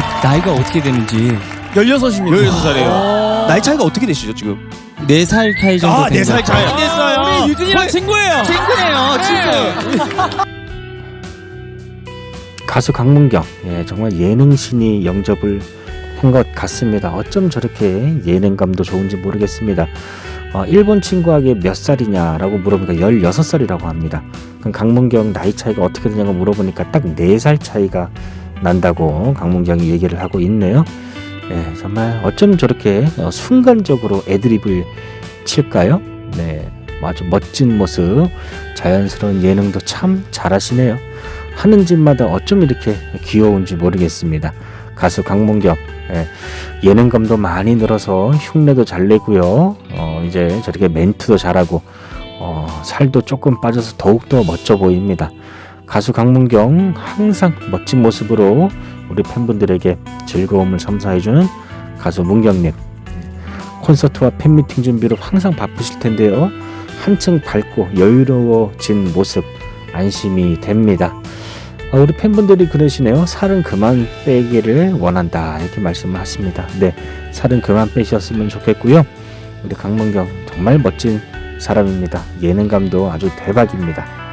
그 나이가 어떻게 되는지 16입니다. 16살이에요. 나이 차이가 어떻게 되시죠, 지금? 4살 차이 정도 아, 된 4살 것 차이. 같아요. 됐어요. 우리 유진이랑 친구예요. 친구네요 친구 가수 강문경 예, 정말 예능신이 영접을 한 것 같습니다. 어쩜 저렇게 예능감도 좋은지 모르겠습니다. 어, 일본 친구에게 몇 살이냐라고 물어보니까 16살이라고 합니다. 그럼 강문경 나이 차이가 어떻게 되냐고 물어보니까 딱 4살 차이가 난다고 강문경이 얘기를 하고 있네요. 예, 정말 어쩜 저렇게 어, 순간적으로 애드립을 칠까요? 네, 아주 멋진 모습, 자연스러운 예능도 참 잘하시네요. 하는 짓마다 어쩜 이렇게 귀여운지 모르겠습니다. 가수 강문경 예, 예능감도 많이 늘어서 흉내도 잘 내고요. 어, 이제 저렇게 멘트도 잘하고 어, 살도 조금 빠져서 더욱더 멋져 보입니다. 가수 강문경 항상 멋진 모습으로 우리 팬분들에게 즐거움을 선사해주는 가수 문경님 콘서트와 팬미팅 준비로 항상 바쁘실 텐데요. 한층 밝고 여유로워진 모습 안심이 됩니다. 아, 우리 팬분들이 그러시네요. 살은 그만 빼기를 원한다. 이렇게 말씀을 하십니다. 네, 살은 그만 빼셨으면 좋겠고요. 우리 강문경 정말 멋진 사람입니다. 예능감도 아주 대박입니다.